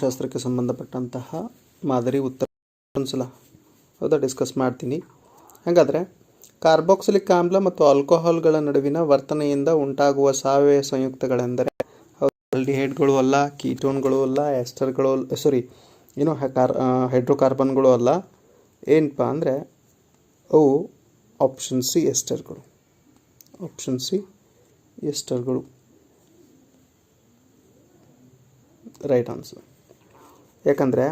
ಶಾಸ್ತ್ರಕ್ಕೆ ಸಂಬಂಧಪಟ್ಟಂತಹ ಮಾದರಿ ಉತ್ತರ ಒಂದ್ಸಲ ಹೌದಾ? ಡಿಸ್ಕಸ್ ಮಾಡ್ತೀನಿ. ಹಾಗಾದರೆ, ಕಾರ್ಬಾಕ್ಸಿಲಿಕ್ ಆಮ್ಲ ಮತ್ತು ಆಲ್ಕೋಹಾಲ್ಗಳ ನಡುವಿನ ವರ್ತನೆಯಿಂದ ಉಂಟಾಗುವ ಸಾವಯವ ಸಂಯುಕ್ತಗಳೆಂದರೆ, ಆಲ್ಡಿಹೈಡ್ಗಳು ಅಲ್ಲ, ಕೀಟೋನ್ಗಳು ಅಲ್ಲ, ಎಸ್ಟರ್ಗಳು ಸಾರಿ ಏನು ಕಾರ್ ಹೈಡ್ರೋಕಾರ್ಬನ್ಗಳು ಅಲ್ಲ. ಏನಪ್ಪ ಅಂದರೆ, ಅವು ಆಪ್ಷನ್ ಸಿ ಎಸ್ಟರ್ಗಳು. ಆಪ್ಷನ್ ಸಿ ಎಸ್ಟರ್ಗಳು. ರೈಟ್ ಆನ್ಸರ್ ಯಾಕಂದರೆ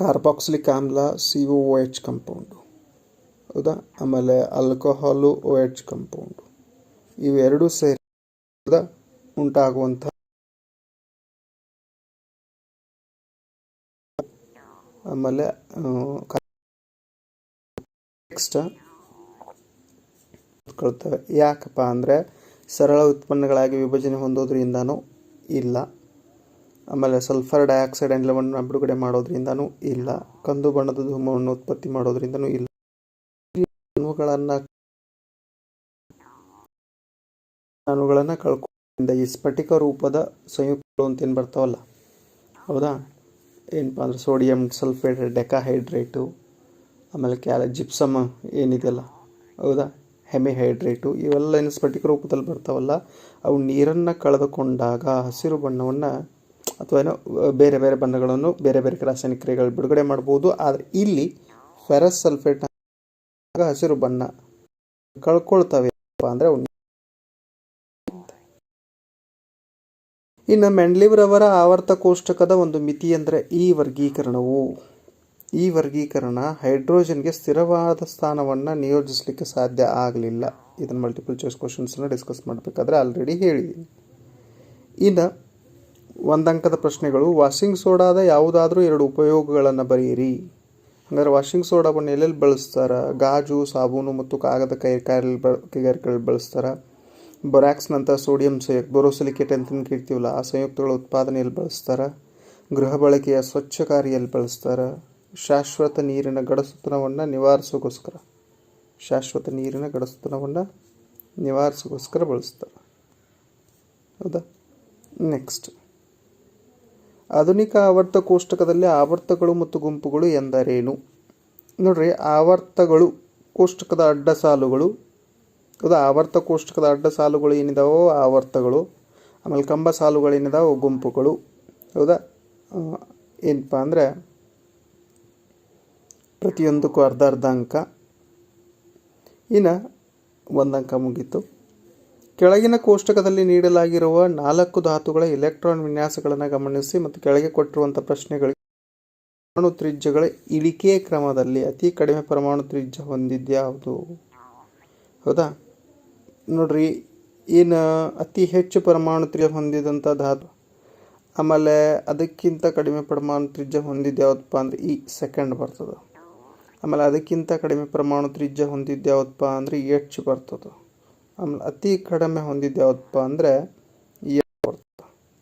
ಕಾರ್ಬಾಕ್ಸಿಲಿಕ್ ಆಮ್ಲ ಸಿ ಒ ಎಚ್ ಕಂಪೌಂಡು ಹೌದಾ? ಆಮೇಲೆ ಆಲ್ಕೋಹಾಲು ಒ ಎಚ್ ಕಂಪೌಂಡು ಇವೆರಡೂ ಸೇರಿ ಉಂಟಾಗುವಂಥ ಆಮೇಲೆ ನೆಕ್ಸ್ಟ್ ಕೊಡ್ತವೆ ಯಾಕಪ್ಪ ಅಂದರೆ ಸರಳ ಉತ್ಪನ್ನಗಳಾಗಿ ವಿಭಜನೆ ಹೊಂದೋದ್ರಿಂದನೂ ಇಲ್ಲ. ಆಮೇಲೆ ಸಲ್ಫರ್ ಡೈಆಕ್ಸೈಡ್ ಅನಿಲವನ್ನು ಬಿಡುಗಡೆ ಮಾಡೋದ್ರಿಂದನೂ ಇಲ್ಲ. ಕಂದು ಬಣ್ಣದ ಧೂಮವನ್ನು ಉತ್ಪತ್ತಿ ಮಾಡೋದ್ರಿಂದನೂ ಇಲ್ಲ. ಅಣುಗಳನ್ನು ಅಣುಗಳನ್ನು ಈ ಸ್ಫಟಿಕ ರೂಪದ ಸಂಯುಕ್ತಗಳು ಅಂತೇನು ಬರ್ತಾವಲ್ಲ? ಹೌದಾ? ಏನಪ್ಪ ಅಂದ್ರೆ ಸೋಡಿಯಂ ಸಲ್ಫೇಟ್ ಡೆಕಾಹೈಡ್ರೇಟು, ಆಮೇಲೆ ಕ್ಯಾಲ, ಜಿಪ್ಸಮ್ ಏನಿದೆಯಲ್ಲ ಹೌದಾ? ಹೆಮಿಹೈಡ್ರೇಟು, ಇವೆಲ್ಲ ಏನು ಸ್ಫಟಿಕ ರೂಪದಲ್ಲಿ ಬರ್ತಾವಲ್ಲ. ಅವು ನೀರನ್ನು ಕಳೆದುಕೊಂಡಾಗ ಹಸಿರು ಬಣ್ಣವನ್ನು ಅಥವಾ ಏನೋ ಬೇರೆ ಬೇರೆ ಬಣ್ಣಗಳನ್ನು ಬೇರೆ ಬೇರೆ ರಾಸಾಯನಿಕ ಕ್ರಿಯೆಗಳು ಬಿಡುಗಡೆ ಮಾಡ್ಬೋದು. ಆದರೆ ಇಲ್ಲಿ ಫೆರಸ್ ಸಲ್ಫೇಟ್ ಹಸಿರು ಬಣ್ಣ ಕಳ್ಕೊಳ್ತವೆ ಅಂದರೆ ಇನ್ನು ಮೆಂಡ್ಲಿವ್ರವರ ಆವರ್ತ ಕೋಷ್ಟಕದ ಒಂದು ಮಿತಿ ಅಂದರೆ ಈ ವರ್ಗೀಕರಣವು. ಈ ವರ್ಗೀಕರಣ ಹೈಡ್ರೋಜನ್ಗೆ ಸ್ಥಿರವಾದ ಸ್ಥಾನವನ್ನು ನಿಯೋಜಿಸಲಿಕ್ಕೆ ಸಾಧ್ಯ ಆಗಲಿಲ್ಲ. ಇದನ್ನು ಮಲ್ಟಿಪಲ್ ಚಾಯ್ಸ್ ಕ್ವಶನ್ಸನ್ನು ಡಿಸ್ಕಸ್ ಮಾಡಬೇಕಾದ್ರೆ ಆಲ್ರೆಡಿ ಹೇಳಿದ್ದೀನಿ. ಇನ್ನು ಒಂದಂಕದ ಪ್ರಶ್ನೆಗಳು, ವಾಷಿಂಗ್ ಸೋಡಾದ ಯಾವುದಾದ್ರೂ ಎರಡು ಉಪಯೋಗಗಳನ್ನು ಬರೆಯಿರಿ. ಹಂಗಾರೆ ವಾಷಿಂಗ್ ಸೋಡಾವನ್ನು ಎಲ್ಲೆಲ್ಲಿ ಬಳಸ್ತಾರೆ? ಗಾಜು, ಸಾಬೂನು ಮತ್ತು ಕಾಗದ ಕೈಗಾರಿಕೆ ಬ ಕೈಗಾರಿಕೆಗಳಲ್ಲಿ ಬಳಸ್ತಾರೆ. ಬೊರಾಕ್ಸ್ನಂಥ ಸೋಡಿಯಂ ಸಂಯುಕ್ತ, ಬೊರೋಸಿಲಿಕೇಟ್ ಅಂತ ಕೇಳ್ತೀವಲ್ಲ ಆ ಸಂಯುಕ್ತಗಳ ಉತ್ಪಾದನೆಯಲ್ಲಿ ಬಳಸ್ತಾರೆ. ಗೃಹ ಬಳಕೆಯ ಸ್ವಚ್ಛ ಕಾರ್ಯಲ್ಲಿ ಬಳಸ್ತಾರೆ. ಶಾಶ್ವತ ನೀರಿನ ಗಡಸುತನವನ್ನು ನಿವಾರಿಸೋಕ್ಕೋಸ್ಕರ ಶಾಶ್ವತ ನೀರಿನ ಗಡಸುತನವನ್ನು ನಿವಾರಿಸೋಕ್ಕೋಸ್ಕರ ಬಳಸ್ತಾರೆ. ಹೌದಾ? ನೆಕ್ಸ್ಟ್. ಆಧುನಿಕ ಆವರ್ತ ಕೋಷ್ಟಕದಲ್ಲಿ ಆವರ್ತಗಳು ಮತ್ತು ಗುಂಪುಗಳು ಎಂದರೇನು? ನೋಡ್ರಿ, ಆವರ್ತಗಳು ಕೋಷ್ಟಕದ ಅಡ್ಡ ಸಾಲುಗಳು. ಹೌದಾ ಆವರ್ತ ಕೋಷ್ಟಕದ ಅಡ್ಡ ಸಾಲುಗಳು ಏನಿದಾವೋ ಆವರ್ತಗಳು. ಆಮೇಲೆ ಕಂಬ ಸಾಲುಗಳು ಏನಿದಾವೋ ಗುಂಪುಗಳು. ಹೌದಾ? ಏನಪ್ಪ ಅಂದರೆ ಪ್ರತಿಯೊಂದಕ್ಕೂ ಅರ್ಧ ಅರ್ಧ ಅಂಕ. ಇನ್ನು ಒಂದು ಅಂಕ ಮುಗೀತು. ಕೆಳಗಿನ ಕೋಷ್ಟಕದಲ್ಲಿ ನೀಡಲಾಗಿರುವ ನಾಲ್ಕು ಧಾತುಗಳ ಎಲೆಕ್ಟ್ರಾನ್ ವಿನ್ಯಾಸಗಳನ್ನು ಗಮನಿಸಿ ಮತ್ತು ಕೆಳಗೆ ಕೊಟ್ಟಿರುವಂಥ ಪ್ರಶ್ನೆಗಳಿಗೆ ಪರಮಾಣು ತ್ರಿಜ್ಯಗಳ ಇಳಿಕೆ ಕ್ರಮದಲ್ಲಿ ಅತಿ ಕಡಿಮೆ ಪರಮಾಣು ತ್ರಿಜ್ಯ ಹೊಂದಿದ್ಯಾವುದು ಹೌದಾ? ನೋಡ್ರಿ, ಏನು ಅತಿ ಹೆಚ್ಚು ಪರಮಾಣು ತ್ರಿಜ್ಯ ಹೊಂದಿದಂಥ ಧಾತು? ಆಮೇಲೆ ಅದಕ್ಕಿಂತ ಕಡಿಮೆ ಪರಮಾಣು ತ್ರಿಜ್ಯ ಹೊಂದಿದ್ಯಾವುದಪ್ಪ ಅಂದರೆ ಈ ಸೆಕೆಂಡ್ ಬರ್ತದೆ. ಆಮೇಲೆ ಅದಕ್ಕಿಂತ ಕಡಿಮೆ ಪರಮಾಣು ತ್ರಿಜ್ಯ ಹೊಂದಿದ್ಯಾವುದಪ್ಪ ಅಂದರೆ ಎಚ್ ಬರ್ತದೆ. ಆಮೇಲೆ ಅತಿ ಕಡಿಮೆ ಹೊಂದಿದ್ದು ಯಾವುದಪ್ಪ ಅಂದರೆ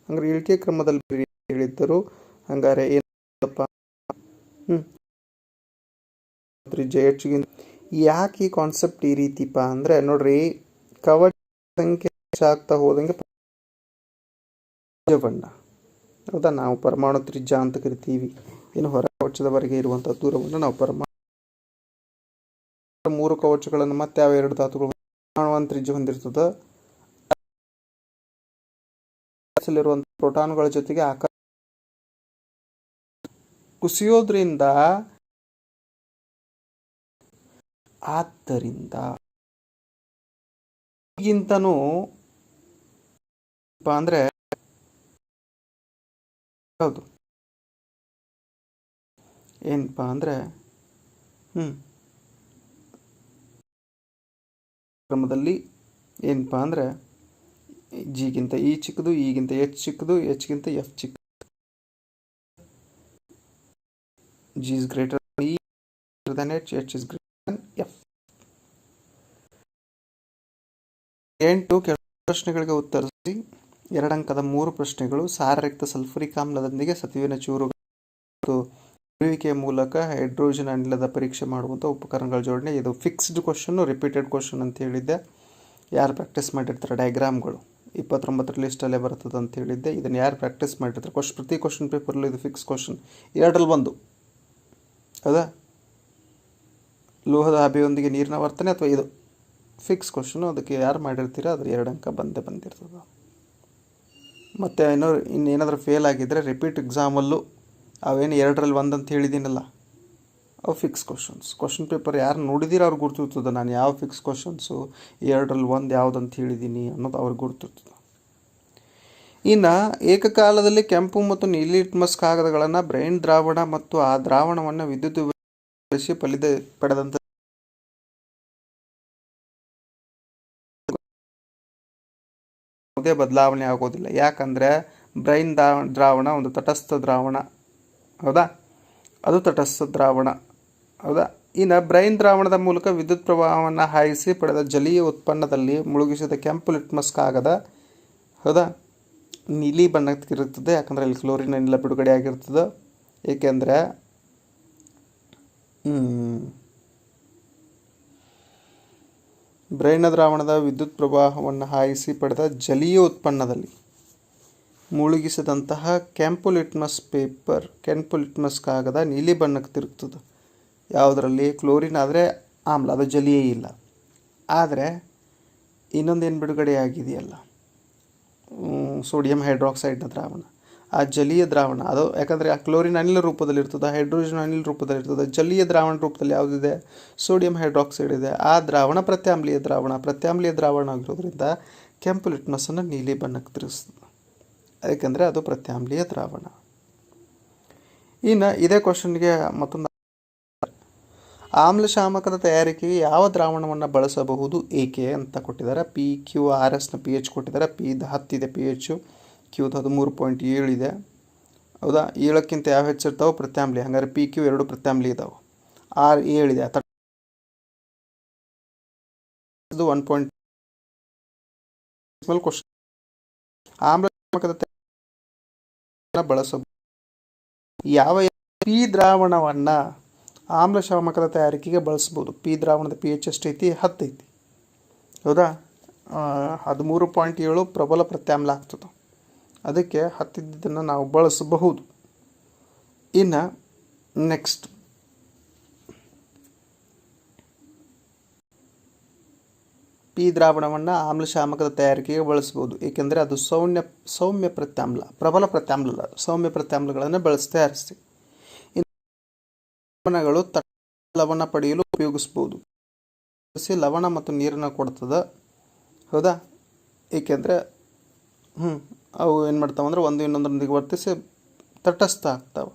ಅಂದರೆ ಇಳಿಕೆ ಕ್ರಮದಲ್ಲಿ ಹೇಳಿದ್ದರು. ಹಂಗಾರೆ ಏನಪ್ಪ ಹ್ಞೂ ಜೆ ಯಾಕೆ ಈ ಕಾನ್ಸೆಪ್ಟ್ ಈ ರೀತಿಪ್ಪ ಅಂದರೆ ನೋಡ್ರಿ, ಕವಚ ಸಂಖ್ಯೆ ಆಗ್ತಾ ಹೋದಂಗೆ ಬಣ್ಣ ಹೌದಾ? ನಾವು ಪರಮಾಣು ತ್ರಿಜ್ಯ ಅಂತ ಕರಿತೀವಿ. ಇನ್ನು ಹೊರ ಕವಚದವರೆಗೆ ಇರುವಂಥ ದೂರವನ್ನು ನಾವು ಪರಮಾಣು. ಮೂರು ಕವಚಗಳನ್ನು ಮತ್ತೆ ಯಾವ ಎರಡು ಧಾತುಗಳು ಪರಮಾಣುವನ್ನು ತ್ರಿಜ್ಯ ಹೊಂದಿರ್ತದೆ ಪ್ರೋಟಾನ್ಗಳ ಜೊತೆಗೆ ಆಕಾರ ಕುಸಿಯೋದ್ರಿಂದ ಆದ್ದರಿಂದ ಈಗಿಂತನೂ ಅಂದ್ರೆ ಹೌದು. ಏನಪ್ಪ ಅಂದ್ರೆ ಹ್ಞೂ ಕ್ರಮದಲ್ಲಿ ಏನಪ್ಪ ಅಂದರೆ ಜಿಗಿಂತ ಇ ಚಿಕ್ಕದು, ಈಗಿಂತ ಎಚ್ ಚಿಕ್ಕದು ಎಚ್ಗಿಂತ ಎಫ್ ಚಿಕ್ಕ G is greater than H H is greater than F ಎಂಟು ಕೆಲವು ಪ್ರಶ್ನೆಗಳಿಗೆ ಉತ್ತರಿಸಿ, ಎರಡಂಕದ ಮೂರು ಪ್ರಶ್ನೆಗಳು ಸಾರರಕ್ತ ಸಲ್ಫರಿಕ್ ಆಮ್ಲದೊಂದಿಗೆ ಸತುವಿನ ಚೂರು ಉರುವಿಕೆಯ ಮೂಲಕ ಹೈಡ್ರೋಜನ್ ಅನಿಲದ ಪರೀಕ್ಷೆ ಮಾಡುವಂಥ ಉಪಕರಣಗಳ ಜೋಡಣೆ. ಇದು ಫಿಕ್ಸ್ಡ್ ಕ್ವಶನ್ನು ರಿಪೀಟೆಡ್ ಕ್ವಶನ್ ಅಂತ ಹೇಳಿದ್ದೆ. ಯಾರು ಪ್ರಾಕ್ಟೀಸ್ ಮಾಡಿರ್ತಾರೆ? ಡಯಾಗ್ರಾಮ್ಗಳು ಇಪ್ಪತ್ತೊಂಬತ್ತರ ಲಿಸ್ಟಲ್ಲೇ ಬರ್ತದೆ ಅಂತ ಹೇಳಿದ್ದೆ. ಇದನ್ನು ಯಾರು ಪ್ರಾಕ್ಟೀಸ್ ಮಾಡಿರ್ತಾರೆ? ಕ್ವಶ್ ಪ್ರತಿ ಕ್ವಶನ್ ಪೇಪರ್ಲು ಇದು ಫಿಕ್ಸ್ ಕ್ವಶನ್ ಎರಡರಲ್ಲಿ ಒಂದು. ಹೌದಾ? ಲೋಹದ ಹಬೆಯೊಂದಿಗೆ ನೀರಿನ ವರ್ತನೆ ಅಥವಾ ಇದು? ಫಿಕ್ಸ್ ಕ್ವಶನು ಅದಕ್ಕೆ ಯಾರು ಮಾಡಿರ್ತೀರ? ಅದ್ರ ಎರಡು ಅಂಕ ಬಂದೇ ಬಂದಿರ್ತದೆ. ಮತ್ತು ಏನೋ ಇನ್ನೇನಾದರೂ ಫೇಲ್ ಆಗಿದ್ದರೆ ರಿಪೀಟ್ ಎಕ್ಸಾಮಲ್ಲೂ ಅವೇನು ಎರಡರಲ್ಲಿ ಒಂದು ಅಂತ ಹೇಳಿದ್ದೀನಲ್ಲ, ಅವು ಫಿಕ್ಸ್ ಕ್ವಶನ್ಸ್ ಕ್ವಶನ್ ಪೇಪರ್ ಯಾರು ನೋಡಿದಿರ ಅವ್ರಿಗೆ ಗುರ್ತಿರ್ತದೆ? ನಾನು ಯಾವ ಫಿಕ್ಸ್ ಕ್ವಶನ್ಸು ಎರಡರಲ್ಲಿ ಒಂದು ಯಾವ್ದು ಅಂತ ಹೇಳಿದ್ದೀನಿ ಅನ್ನೋದು ಅವ್ರಿಗೆ ಗುರ್ತಿರ್ತದೆ. ಇನ್ನು ಏಕಕಾಲದಲ್ಲಿ ಕೆಂಪು ಮತ್ತು ನೀಲಿ ಲಿಟ್ಮಸ್ ಕಾಗದಗಳನ್ನು ಬ್ರೈನ್ ದ್ರಾವಣ ಮತ್ತು ಆ ದ್ರಾವಣವನ್ನು ವಿದ್ಯುತ್ ಬಳಸಿ ಫಲಿತ ಪಡೆದಂಥ ಬದಲಾವಣೆ ಆಗೋದಿಲ್ಲ. ಯಾಕಂದರೆ ಬ್ರೈನ್ ದ್ರಾವಣ ಒಂದು ತಟಸ್ಥ ದ್ರಾವಣ. ಹೌದಾ? ಅದು ತಟಸ್ಥ ದ್ರಾವಣ. ಹೌದಾ? ಇನ್ನು ಬ್ರೈನ್ ದ್ರಾವಣದ ಮೂಲಕ ವಿದ್ಯುತ್ ಪ್ರವಾಹವನ್ನು ಹಾಯಿಸಿ ಪಡೆದ ಜಲೀಯ ಉತ್ಪನ್ನದಲ್ಲಿ ಮುಳುಗಿಸಿದ ಕೆಂಪು ಲಿಟ್ಮಸ್ ಕಾಗದ, ಹೌದಾ? ನೀಲಿ ಬಣ್ಣಕ್ಕಿರುತ್ತದೆ, ಯಾಕಂದರೆ ಅಲ್ಲಿ ಕ್ಲೋರಿನ್ ಎಲ್ಲ ಬಿಡುಗಡೆ ಆಗಿರ್ತದೆ ಏಕೆಂದರೆ ಬ್ರೈನ ದ್ರಾವಣದ ವಿದ್ಯುತ್ ಪ್ರವಾಹವನ್ನು ಹಾಯಿಸಿ ಪಡೆದ ಜಲೀಯ ಉತ್ಪನ್ನದಲ್ಲಿ. ಮುಳುಗಿಸಿದಂತಹ ಕೆಂಪು ಲಿಟ್ಮಸ್ ಪೇಪರ್, ಕೆಂಪು ಲಿಟ್ಮಸ್ ಕಾಗದ ನೀಲಿ ಬಣ್ಣಕ್ಕೆ ತಿರುಗ್ತದೆ. ಯಾವುದರಲ್ಲಿ? ಕ್ಲೋರಿನ್ ಆದರೆ ಆಮ್ಲ, ಅದು ಜಲಿಯೇ ಇಲ್ಲ. ಆದರೆ ಇನ್ನೊಂದೇನು ಬಿಡುಗಡೆ ಆಗಿದೆಯಲ್ಲ? ಸೋಡಿಯಂ ಹೈಡ್ರಾಕ್ಸೈಡ್ನ ದ್ರಾವಣ. ಆ ಜಲೀಯ ದ್ರಾವಣ, ಅದು ಯಾಕಂದರೆ ಆ ಕ್ಲೋರಿನ್ ಅನಿಲ ರೂಪದಲ್ಲಿ ಇರ್ತದೆ, ಹೈಡ್ರೋಜನ್ ಅನಿಲ ರೂಪದಲ್ಲಿ ಇರ್ತದೆ, ಜಲೀಯ ದ್ರಾವಣ ರೂಪದಲ್ಲಿ ಯಾವುದಿದೆ? ಸೋಡಿಯಂ ಹೈಡ್ರಾಕ್ಸೈಡ್ ಇದೆ. ಆ ದ್ರಾವಣ ಪ್ರತ್ಯಾಮ್ಲೀಯ ದ್ರಾವಣ ಪ್ರತ್ಯಾಮ್ಲೀಯ ದ್ರಾವಣ ಆಗಿರೋದ್ರಿಂದ ಕೆಂಪು ಲಿಟ್ಮಸನ್ನು ನೀಲಿ ಬಣ್ಣಕ್ಕೆ ತಿರುಗಿಸ್ತದೆ. ಯಾಕೆಂದರೆ ಅದು ಪ್ರತ್ಯಾಮ್ಲೀಯ ದ್ರಾವಣ. ಇನ್ನು ಇದೇ ಕ್ವಶನ್ಗೆ ಮತ್ತೊಂದು ಆಮ್ಲಶಾಮಕದ ತಯಾರಿಕೆಗೆ ಯಾವ ದ್ರಾವಣವನ್ನು ಬಳಸಬಹುದು? ಏಕೆ ಅಂತ ಕೊಟ್ಟಿದ್ದಾರೆ. ಪಿ ಕ್ಯೂ ಆರ್ ಎಸ್ನ ಪಿ ಎಚ್ ಕೊಟ್ಟಿದ್ದಾರೆ. ಪಿ ಹತ್ತಿದೆ ಪಿ ಎಚ್ ಕ್ಯೂ ಹದಿಮೂರು ಪಾಯಿಂಟ್ ಏಳು ಇದೆ. ಹೌದಾ? ಏಳಕ್ಕಿಂತ ಯಾವ ಹೆಚ್ಚಿರ್ತಾವೆ ಪ್ರತ್ಯಾಮ್ಲಿ ಹಂಗಾರೆ ಪಿ ಕ್ಯೂ ಎರಡು ಪ್ರತ್ಯಾಮ್ಲಿ ಇದಾವೆ. ಆರ್ ಏಳಿದೆ ಒನ್ ಪಾಯಿಂಟ್ ಕ್ವಶನ್ ಆಮ್ಲಶಾಮಕದ ಬಳಸಬಹುದು ಯಾವ ಪಿ ದ್ರಾವಣವನ್ನು ಆಮ್ಲಶಾಮಕದ ತಯಾರಿಕೆಗೆ ಬಳಸ್ಬೋದು ಪಿ ದ್ರಾವಣದ ಪಿ ಎಚ್ ಎಷ್ಟೈತಿ? ಐತಿ ಹತ್ತೈತಿ. ಹೌದಾ? ಹದಿಮೂರು ಪಾಯಿಂಟ್ ಏಳು ಪ್ರಬಲ ಪ್ರತ್ಯಾಮ್ಲ ಆಗ್ತದೆ. ಅದಕ್ಕೆ ಹತ್ತಿದ್ದನ್ನು ನಾವು ಬಳಸಬಹುದು. ಇನ್ನು ನೆಕ್ಸ್ಟ್ ಪಿ ದ್ರಾವಣವನ್ನು ಆಮ್ಲಶಾಮಕದ ತಯಾರಿಕೆಗೆ ಬಳಸ್ಬೋದು. ಏಕೆಂದರೆ ಅದು ಸೌಮ್ಯ ಸೌಮ್ಯ ಪ್ರತ್ಯಾಮ್ಲ, ಪ್ರಬಲ ಪ್ರತ್ಯಾಮ್ಲ ಸೌಮ್ಯ ಪ್ರತ್ಯಾಮ್ಲಗಳನ್ನು ಬಳಸಿ ತಯಾರಿಸ್ತೀವಿ. ಲವಣಗಳು ಲವಣ ಪಡೆಯಲು ಉಪಯೋಗಿಸ್ಬೋದು. ಲವಣ ಮತ್ತು ನೀರನ್ನು ಕೊಡ್ತದೆ. ಹೌದಾ? ಏಕೆಂದರೆ ಹ್ಞೂ ಅವು ಏನು ಮಾಡ್ತಾವೆ ಅಂದ್ರೆ ಒಂದು ಇನ್ನೊಂದರೊಂದಿಗೆ ವರ್ತಿಸಿ ತಟಸ್ಥ ಆಗ್ತಾವೆ.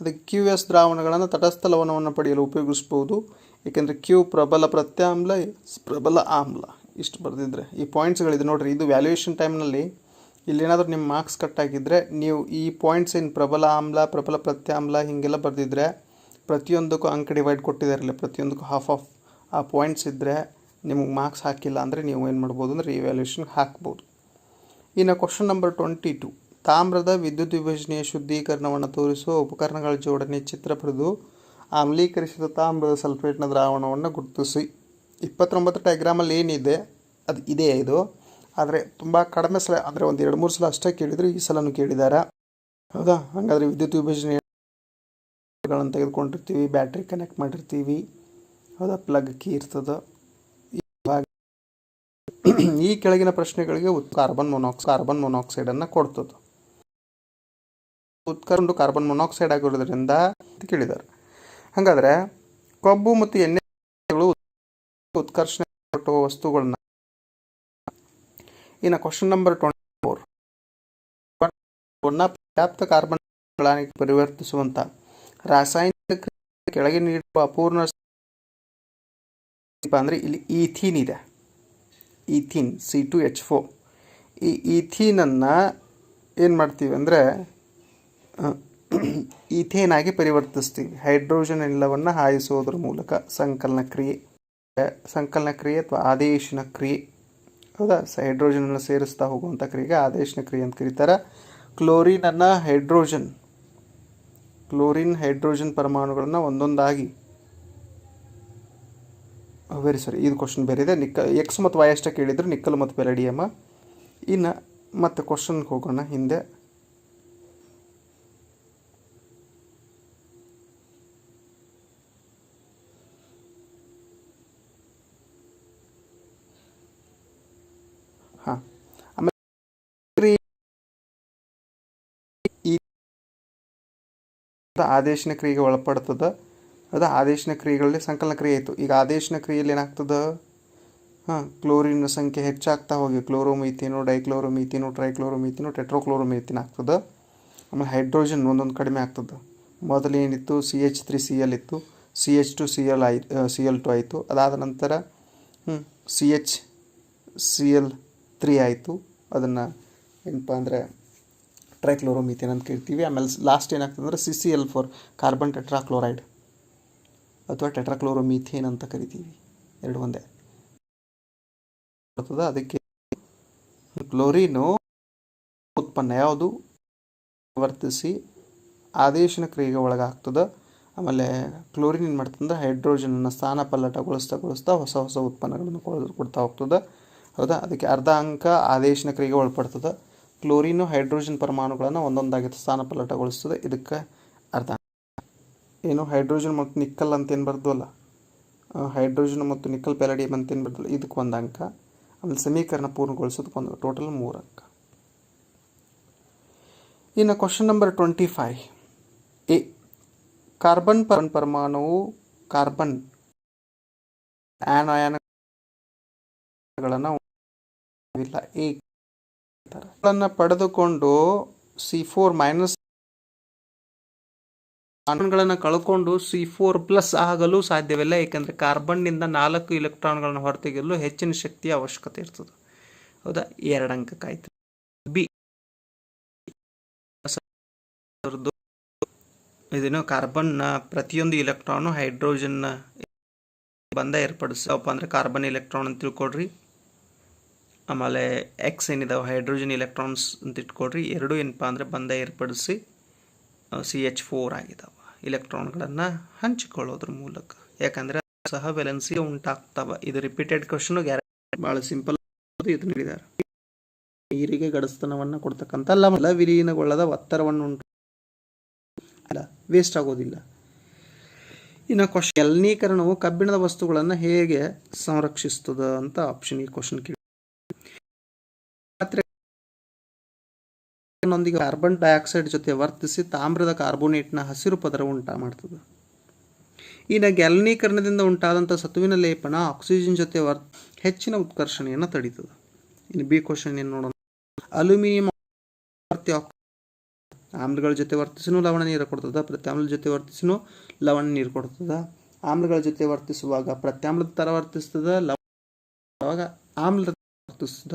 ಅದಕ್ಕೆ ಕ್ಯೂ ಎಸ್ ದ್ರಾವಣಗಳನ್ನು ತಟಸ್ಥ ಲವಣವನ್ನು ಪಡೆಯಲು ಉಪಯೋಗಿಸ್ಬೋದು. ಏಕೆಂದರೆ ಕ್ಯೂ ಪ್ರಬಲ ಪ್ರತ್ಯಾಮ್ಲ ಪ್ರಬಲ ಆಮ್ಲ. ಇಷ್ಟು ಬರೆದಿದ್ರೆ. ಈ ಪಾಯಿಂಟ್ಸ್ಗಳಿದೆ ನೋಡಿರಿ, ಇದು ವ್ಯಾಲ್ಯೂಯೇಷನ್ ಟೈಮ್ನಲ್ಲಿ ಇಲ್ಲೇನಾದರೂ ನಿಮ್ಮ ಮಾರ್ಕ್ಸ್ ಕಟ್ ಆಗಿದ್ದರೆ ನೀವು ಈ ಪಾಯಿಂಟ್ಸ್ ಏನು ಪ್ರಬಲ ಆಮ್ಲ, ಪ್ರಬಲ ಪ್ರತ್ಯಾಮ್ಲ ಹೀಗೆಲ್ಲ ಬರೆದಿದ್ದರೆ ಪ್ರತಿಯೊಂದಕ್ಕೂ ಅಂಕ ಡಿವೈಡ್ ಕೊಟ್ಟಿದ್ದಾರಲ್ಲ ಪ್ರತಿಯೊಂದಕ್ಕೂ ಹಾಫ್ ಆಫ್ ಆ ಪಾಯಿಂಟ್ಸ್ ಇದ್ದರೆ ನಿಮಗೆ ಮಾರ್ಕ್ಸ್ ಹಾಕಿಲ್ಲ ಅಂದರೆ ನೀವು ಏನು ಮಾಡ್ಬೋದು ಅಂದರೆ ವ್ಯಾಲ್ಯೂಷನ್ ಹಾಕ್ಬೋದು. ಇನ್ನು ಕ್ವಶನ್ ನಂಬರ್ ಟ್ವೆಂಟಿ ಟು ತಾಮ್ರದ ವಿದ್ಯುತ್ ವಿಭಜನೆಯ ಶುದ್ಧೀಕರಣವನ್ನು ತೋರಿಸುವ ಉಪಕರಣಗಳ ಜೋಡಣೆ ಚಿತ್ರ ಬರೆದು ಆಮ್ಲೀಕರಿಸಿದ ತಾಮ್ರದ ಸಲ್ಫೇಟ್ನ ದ್ರಾವಣವನ್ನು ಗುರುತಿಸಿ. ಇಪ್ಪತ್ತೊಂಬತ್ತು ಡೈಗ್ರಾಮಲ್ಲಿ ಏನಿದೆ, ಅದು ಇದೆ ಇದು. ಆದರೆ ತುಂಬ ಕಡಿಮೆ ಸಲ, ಅಂದರೆ ಒಂದು ಎರಡು ಮೂರು ಸಲ ಅಷ್ಟೇ ಕೇಳಿದರು ಈ ಸಲನೂ ಕೇಳಿದ್ದಾರೆ ಹೌದಾ? ಹಾಗಾದರೆ ವಿದ್ಯುತ್ ವಿಭಜನೆಗಳನ್ನು ತೆಗೆದುಕೊಂಡಿರ್ತೀವಿ, ಬ್ಯಾಟ್ರಿ ಕನೆಕ್ಟ್ ಮಾಡಿರ್ತೀವಿ. ಹೌದಾ? ಪ್ಲಗ್ ಕೀ ಇರ್ತದೆ. ಈ ಕೆಳಗಿನ ಪ್ರಶ್ನೆಗಳಿಗೆ ಕಾರ್ಬನ್ ಮೊನಾಕ್ಸ್ ಕಾರ್ಬನ್ ಮೊನಾಕ್ಸೈಡನ್ನು ಕೊಡ್ತದೆ. ಉತ್ಕರ್ಕೊಂಡು ಕಾರ್ಬನ್ ಮೊನಾಕ್ಸೈಡ್ ಆಗಿರೋದ್ರಿಂದ ಕೇಳಿದ್ದಾರೆ ಹಾಗಾದರೆ ಕೊಬ್ಬು ಮತ್ತು ಎಣ್ಣೆಗಳು ಉತ್ಕರ್ಷಣೆ ಕೊಟ್ಟುವ ವಸ್ತುಗಳನ್ನ. ಇನ್ನು ಕ್ವಶನ್ ನಂಬರ್ ಟ್ವೆಂಟಿ ಫೋರ್ ಪರ್ಯಾಪ್ತ ಕಾರ್ಬನ್ ಪರಿವರ್ತಿಸುವಂತ ರಾಸಾಯನಿಕ ಕೆಳಗೆ ನೀಡುವ ಅಪೂರ್ಣ ಅಂದರೆ ಇಲ್ಲಿ ಈಥೀನ್ ಇದೆ. Ethene C two H four ಈ ಈಥೀನನ್ನು ಏನು ಮಾಡ್ತೀವಿ ಅಂದರೆ ಈಥೇನ್ ಆಗಿ ಪರಿವರ್ತಿಸ್ತೀವಿ. ಹೈಡ್ರೋಜನ್ ಎಲ್ಲವನ್ನು ಹಾಯಿಸೋದ್ರ ಮೂಲಕ ಸಂಕಲನ ಕ್ರಿಯೆ. ಸಂಕಲನ ಕ್ರಿಯೆ ಅಥವಾ ಆದೇಶನ ಕ್ರಿಯೆ ಹೌದಾ ಹೈಡ್ರೋಜನನ್ನು ಸೇರಿಸ್ತಾ ಹೋಗುವಂಥ ಕ್ರಿಯೆಗೆ ಆದೇಶನ ಕ್ರಿಯೆ ಅಂತ ಕರೀತಾರೆ. ಕ್ಲೋರಿನನ್ನು ಹೈಡ್ರೋಜನ್, ಕ್ಲೋರಿನ್ ಹೈಡ್ರೋಜನ್ ಪರಮಾಣುಗಳನ್ನು ಒಂದೊಂದಾಗಿ. ವೆರಿ ಸಾರಿ ಇದು ಕ್ವಶನ್ ಬೇರೆ ಇದೆ. ನಿಕ್ಕ ಎಕ್ಸ್ ಮತ್ತು ವೈ ಅಷ್ಟೇ ಕೇಳಿದ್ರು ನಿಕ್ಕಲ್ ಮತ್ತು ಬೆಲಡಿಯಮ್ಮ ಇನ್ನು, ಮತ್ತೆ ಕ್ವಶನ್ಗೆ ಹೋಗೋಣ ಹಿಂದೆ. ಆದೇಶನ ಕ್ರಿಯೆಗೆ ಒಳಪಡ್ತದೆ. ಅದು ಆದೇಶನ ಕ್ರಿಯೆಗಳಲ್ಲಿ ಸಂಕಲನ ಕ್ರಿಯೆ ಆಯಿತು. ಈಗ ಆದೇಶನ ಕ್ರಿಯೆಯಲ್ಲಿ ಏನಾಗ್ತದೆ? ಹಾಂ, ಕ್ಲೋರಿನ್ ಸಂಖ್ಯೆ ಹೆಚ್ಚಾಗ್ತಾ ಹೋಗಿ. ಕ್ಲೋರೋಮೀಥಿನು, ಡೈಕ್ಲೋರೋಮೀಥಿನು, ಟ್ರೈಕ್ಲೋರೋಮೀಥಿನು, ಟೆಟ್ರೋಕ್ಲೋರೋಮೀಥಿನ್ ಆಗ್ತದೆ. ಆಮೇಲೆ ಹೈಡ್ರೋಜನ್ ಒಂದೊಂದು ಕಡಿಮೆ ಆಗ್ತದೆ. ಮೊದಲು ಏನಿತ್ತು? C H three C L ಇತ್ತು. C H two C L ಆಯ್ ಸಿ ಎಲ್ ಟು ಆಯಿತು. ಅದಾದ ನಂತರ C H C L three ಆಯಿತು. ಅದನ್ನು ಏನಪ್ಪ ಅಂದರೆ ಟ್ರೈಕ್ಲೋರೋಮೀಥೇನ್ ಅಂತ ಕರಿತೀವಿ ಆಮೇಲೆ ಲಾಸ್ಟ್ ಏನಾಗ್ತದೆ ಅಂದರೆ C C L four carbon tetrachloride ಅಥವಾ ಟೆಟ್ರಾಕ್ಲೋರೋಮೀಥೇನ್ ಅಂತ ಕರಿತೀವಿ. ಎರಡು ಒಂದೇ. ಬರ್ತದೆ, ಅದಕ್ಕೆ ಕ್ಲೋರಿನು ಉತ್ಪನ್ನ ಯಾವುದು? ವರ್ತಿಸಿ ಆದೇಶನ ಕ್ರಿಯೆಗೆ ಒಳಗಾಗ್ತದೆ. ಆಮೇಲೆ ಕ್ಲೋರಿನ್ ಏನು ಮಾಡ್ತಂದ್ರೆ ಹೈಡ್ರೋಜನನ್ನು ಸ್ಥಾನ ಪಲ್ಲಟಗೊಳಿಸ್ತಾ ಗೊಳಿಸ್ತಾ ಹೊಸ ಹೊಸ ಉತ್ಪನ್ನಗಳನ್ನು ಕೊಡ್- ಕೊಡ್ತಾ ಹೋಗ್ತದೆ. ಹೌದಾ? ಅದಕ್ಕೆ ಅರ್ಧ ಅಂಕ ಆದೇಶನ ಕ್ರಿಯೆಗೆ ಒಳಪಡ್ತದೆ. ಕ್ಲೋರಿನು ಹೈಡ್ರೋಜನ್ ಪರಮಾಣುಗಳನ್ನು ಒಂದೊಂದಾಗಿ ಸ್ಥಾನ ಪಲ್ಲಟಗೊಳಿಸ್ತದೆ ಇದಕ್ಕೆ ಅರ್ಥ. ಏನು? ಹೈಡ್ರೋಜನ್ ಮತ್ತು ನಿಕ್ಕಲ್ ಅಂತ ಏನು ಬರ್ದವಲ್ಲ? ಹೈಡ್ರೋಜನ್ ಮತ್ತು ನಿಕ್ಕಲ್ ಅಂತ ಏನು ಬರ್ದಲ್ಲ ಇದಕ್ಕೆ ಒಂದು ಅಂಕ. ಆಮೇಲೆ ಸಮೀಕರಣ ಪೂರ್ಣಗೊಳಿಸೋದಕ್ಕೆ ಒಂದು ಟೋಟಲ್ ಮೂರು ಅಂಕ. ಇನ್ನು question number twenty five a carbon ಪರನ್ ಪರಮಾಣುವು ಕಾರ್ಬನ್ ಆ್ಯನಾಯನಗಳನ್ನು ಇಲ್ಲ ಗಳನ್ನು ಪಡೆದುಕೊಂಡು ಸಿ ಫೋರ್ ಮೈನಸ್ಗಳನ್ನು ಕಳ್ಕೊಂಡು ಸಿ ಫೋರ್ ಪ್ಲಸ್ ಆಗಲು ಸಾಧ್ಯವಿಲ್ಲ, ಏಕೆಂದರೆ ಕಾರ್ಬನ್ನಿಂದ ನಾಲ್ಕು ಇಲೆಕ್ಟ್ರಾನ್ಗಳನ್ನು ಹೊರತೆಗೆಯಲು ಹೆಚ್ಚಿನ ಶಕ್ತಿಯ ಅವಶ್ಯಕತೆ ಇರ್ತದೆ. ಹೌದಾ? ಎರಡು ಅಂಕಕ್ಕಾಯ್ತು ಬಿ ಇದೇನು ಕಾರ್ಬನ್ನ ಪ್ರತಿಯೊಂದು ಇಲೆಕ್ಟ್ರಾನು ಹೈಡ್ರೋಜನ್ನ ಬಂದ ಏರ್ಪಡಿಸಪ್ಪ ಅಂದರೆ ಕಾರ್ಬನ್ ಇಲೆಕ್ಟ್ರಾನ್ ಅಂತ ತಿಳ್ಕೊಡ್ರಿ ಆಮೇಲೆ ಎಕ್ಸ್ ಏನಿದಾವೆ? ಹೈಡ್ರೋಜನ್ ಇಲೆಕ್ಟ್ರಾನ್ಸ್ ಅಂತ ಇಟ್ಕೊಡ್ರಿ ಎರಡು ಏನಪ್ಪ ಅಂದರೆ ಬಂಧ ಏರ್ಪಡಿಸಿ ಸಿ ಎಚ್ ಫೋರ್ ಆಗಿದಾವೆ. ಇಲೆಕ್ಟ್ರಾನ್ಗಳನ್ನು ಹಂಚಿಕೊಳ್ಳೋದ್ರ ಮೂಲಕ. ಯಾಕಂದರೆ ಸಹ ವೆಲೆನ್ಸಿ ಉಂಟಾಗ್ತಾವ. ಇದು ರಿಪೀಟೆಡ್ ಕ್ವಶನ್ ಗ್ಯಾರಂಟಿ ಭಾಳ ಸಿಂಪಲ್ ಇದು ನೀಡಿದ್ದಾರೆ ನೀರಿಗೆ ಗಡಸ್ತನವನ್ನು ಕೊಡ್ತಕ್ಕಂಥ ಲವಣ ವಿಲೀನಗೊಳ್ಳದ ಒತ್ತರವನ್ನು ಉಂಟು ಅಲ್ಲ ವೇಸ್ಟ್ ಆಗೋದಿಲ್ಲ. ಇನ್ನು ಕ್ವಶನ್ ಎಲ್ನೀಕರಣವು ಕಬ್ಬಿಣದ ವಸ್ತುಗಳನ್ನು ಹೇಗೆ ಸಂರಕ್ಷಿಸ್ತದ ಅಂತ ಆಪ್ಷನ್ ಈ ಕ್ವಶನ್ ಕೇಳಿ ನೊಂದಿಗೆ ಕಾರ್ಬನ್ ಡೈಆಕ್ಸೈಡ್ ಜೊತೆ ವರ್ತಿಸಿ ತಾಮ್ರದ ಕಾರ್ಬೋನೇಟ್ನ ಹಸಿರು ಪದರ ಉಂಟಾ ಮಾಡ್ತದೆ. ಇನ್ನು ಗ್ಯಾಲನೀಕರಣದಿಂದ ಉಂಟಾದಂಥ ಸತುವಿನ ಲೇಪನ ಆಕ್ಸಿಜನ್ ಜೊತೆ ವರ್, ಹೆಚ್ಚಿನ ಉತ್ಕರ್ಷಣೆಯನ್ನು ತಡೀತದೆ. ಇನ್ನು ಬಿ ಕ್ವಶನ್ ಏನು ನೋಡೋಣ. ಅಲ್ಯೂಮಿನಿಯಂ ಆಮ್ಲಗಳ ಜೊತೆ ವರ್ತಿಸಿನೂ ಲವಣ ನೀರು ಕೊಡ್ತದ, ಪ್ರತ್ಯಾಮ್ಲದ ಜೊತೆ ವರ್ತಿಸಿನೂ ಲವಣ ನೀರು ಕೊಡ್ತದ. ಆಮ್ಲಗಳ ಜೊತೆ ವರ್ತಿಸುವಾಗ ಪ್ರತ್ಯಾಮ್ಲದ ಥರ ವರ್ತಿಸ್ತದ ಲವ ಆಮ್ಲದ ವರ್ತಿಸ್ತದ.